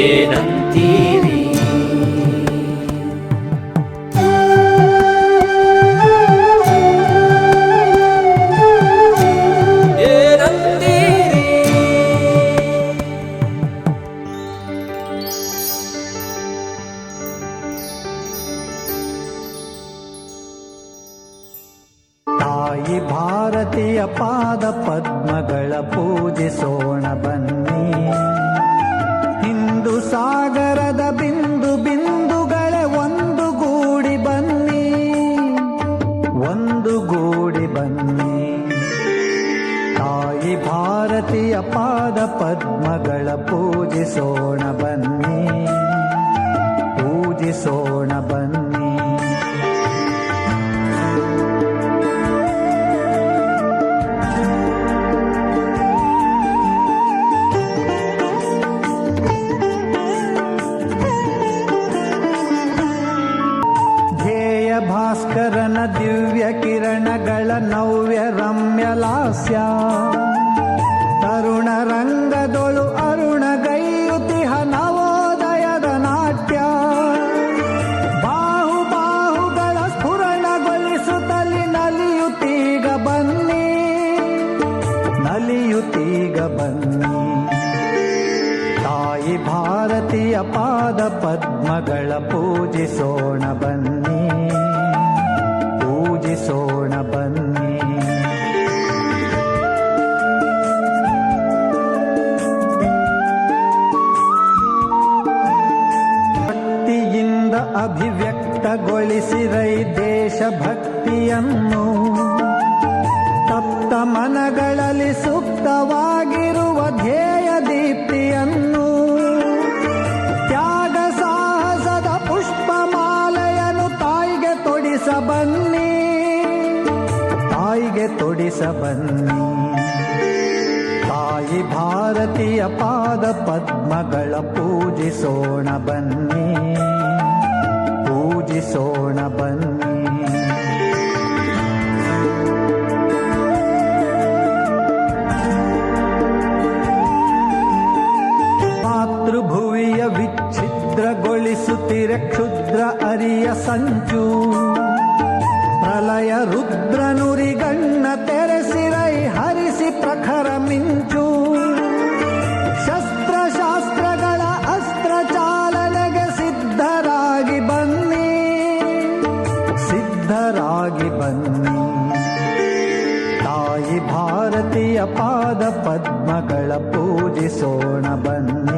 ಏನಂತೀರಿ ಏನಂತೀರಿ ತಾಯಿ ಭಾರತೀಯ ಪಾದ ಪದ್ಮಗಳ ಪೂಜಿಸೋಣ ಬನ್ನಿ ಭಾರತೀಯ ಪಾದ ಪದ್ಮಗಳ ಪೂಜಿಸೋಣ ಬನ್ನಿ. ಪೂಜಿಸೋಣ ಬನ್ನಿ. ಧ್ಯೇಯ ಭಾಸ್ಕರನ ದಿವ್ಯ ಕಿರಣಗಳ ನವ್ಯ ರಮ್ಯ ಲಾಸ್ಯ ತರುಣ ರಂಗದೊಳು ಅರುಣ ಗೈಯುತಿಹ ನವೋದಯದ ನಾಟ್ಯ. ಬಾಹು ಬಾಹುಗಳ ಸ್ಫುರಣಗೊಳಿಸುತ್ತಲಿ ನಲಿಯುತ್ತೀಗ ಬನ್ನಿ. ನಲಿಯುತ್ತೀಗ ಬನ್ನಿ. ತಾಯಿ ಭಾರತೀಯ ಪಾದ ಪದ್ಮಗಳ ಪೂಜಿಸೋಣ ಬನ್ನಿ. ಅಭಿವ್ಯಕ್ತಗೊಳಿಸಿರೈ ದೇಶಭಕ್ತಿಯನ್ನು ತಪ್ತ ಮನಗಳಲ್ಲಿ ಸುಪ್ತವಾಗಿರುವ ಧ್ಯೇಯ ದೀಪ್ತಿಯನ್ನು ತ್ಯಾಗ ಸಾಹಸದ ಪುಷ್ಪಮಾಲೆಯನ್ನು ತಾಯಿಗೆ ತೊಡಿಸ ಬನ್ನಿ. ತಾಯಿಗೆ ತೊಡಿಸ ಬನ್ನಿ. ತಾಯಿ ಭಾರತೀಯ ಪಾದ ಪದ್ಮಗಳ ಪೂಜಿಸೋಣ ಬನ್ನಿ. ಪೂಜಿಸೋಣ ಬನ್ನಿ ಮಾತೃಭುವಿಯ ವಿಚ್ಛಿದ್ರಗೊಳಿಸುತ್ತಿರ ಕ್ಷುದ್ರ ಅರಿಯ ಸಂಚು ಪ್ರಲಯ ರುದ್ರನುರಿಗಣ್ಣ ತೆರೆಸಿರೈ ಹರಿಸಿ ಸಿದ್ಧರಾಗಿ ಬನ್ನಿ. ತಾಯಿ ಭಾರತೀಯ ಪಾದ ಪದ್ಮಗಳ ಪೂಜಿಸೋಣ ಬನ್ನಿ.